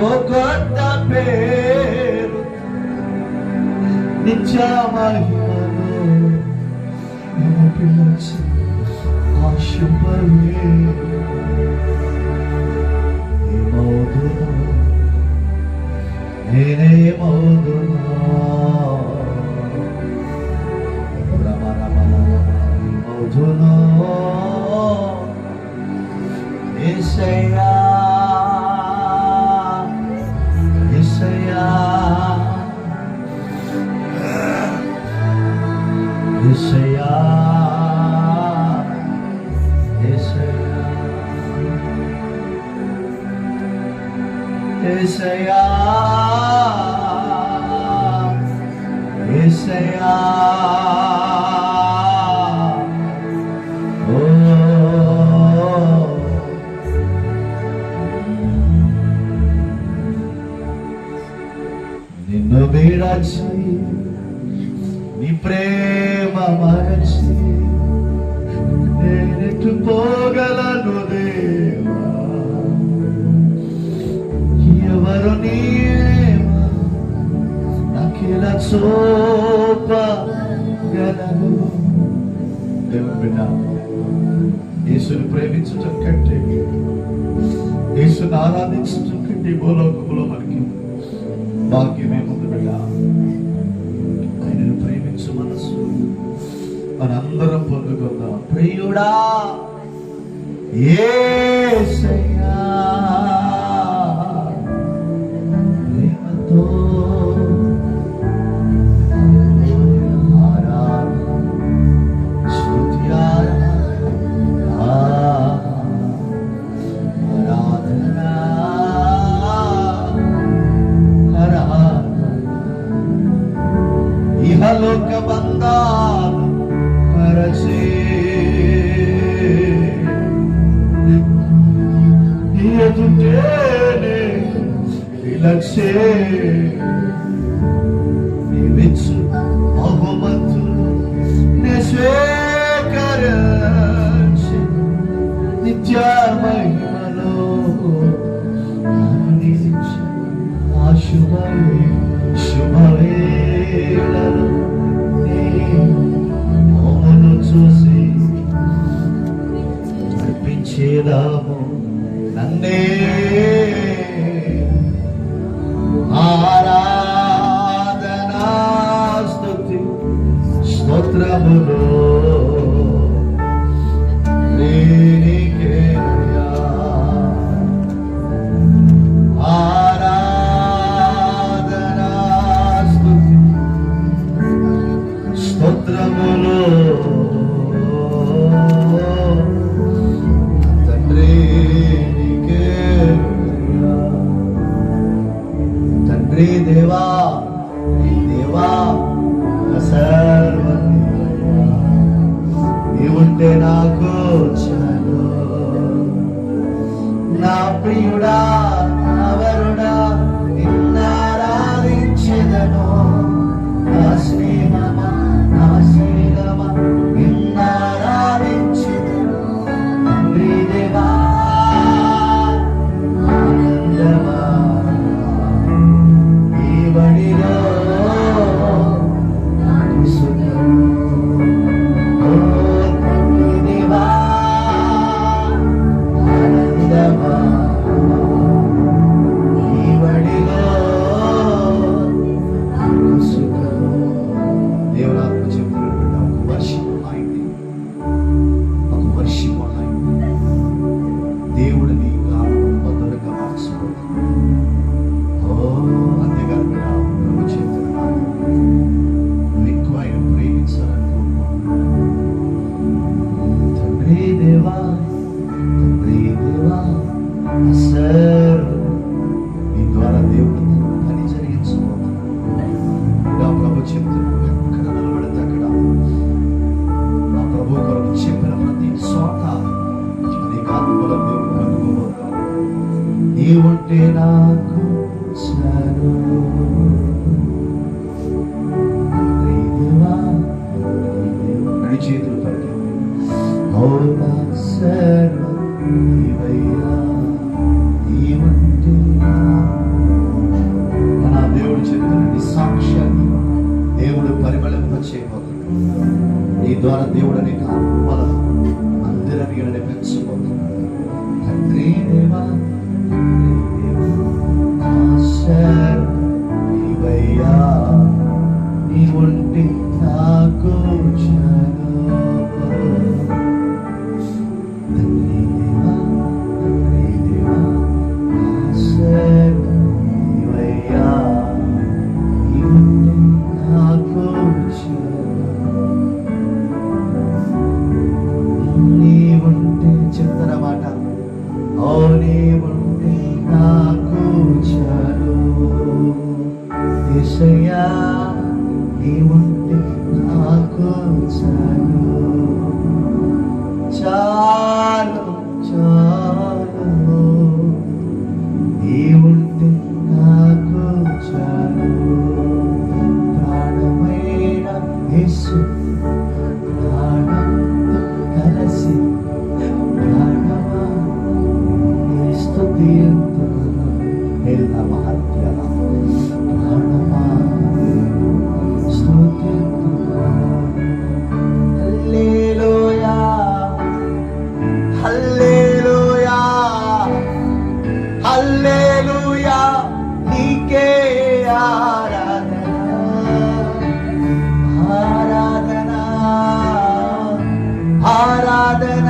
Bogota per Ni chiama Rimano Una piace Aşkım var mı? Elim oldu Elim oldu say I ఆయన చూపగలడు దేవుని బిడ్డ యేసుని ప్రేమించటం కంటే యేసుని ఆరాధించటం కంటే భూలోకంలో మనకి భాగ్యమే ముందు ఆయనను ప్రేమించు మనసు మనందరం పొందుకుందాం. ప్రియుడా ఏ సయ్యా நன்னே గుండె నాకు నా ప్రియుడా ஒன்றே நான் nada, nada.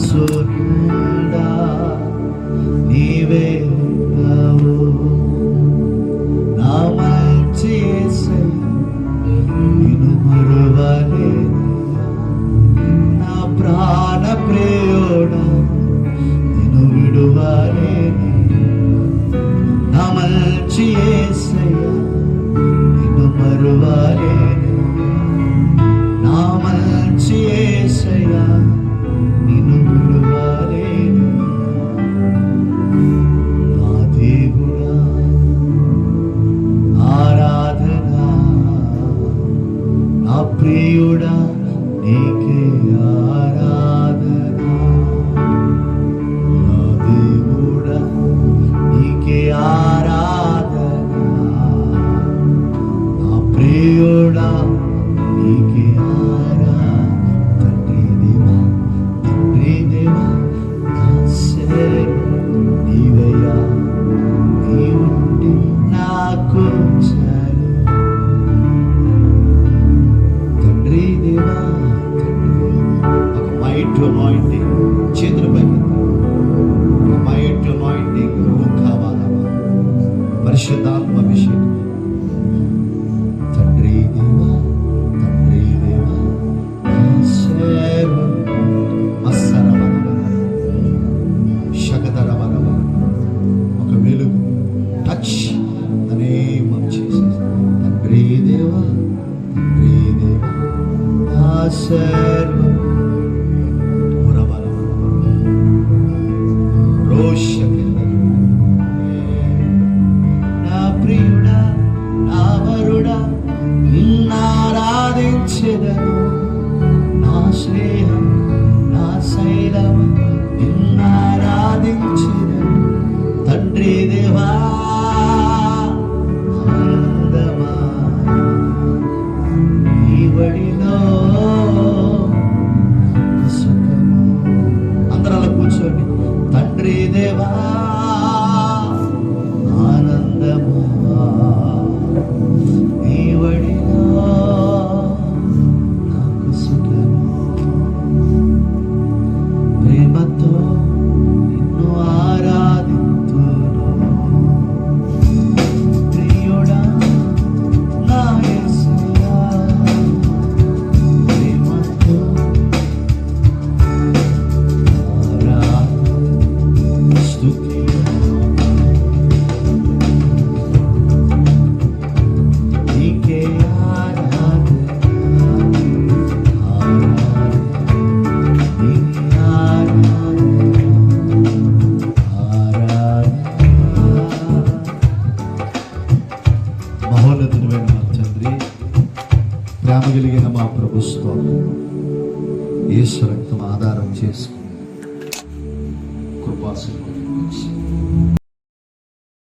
సూర్యుడా నీవే ఆ ప్రియుడా నీకే ఆరాధన. परिशुद्धात्म अभिषेक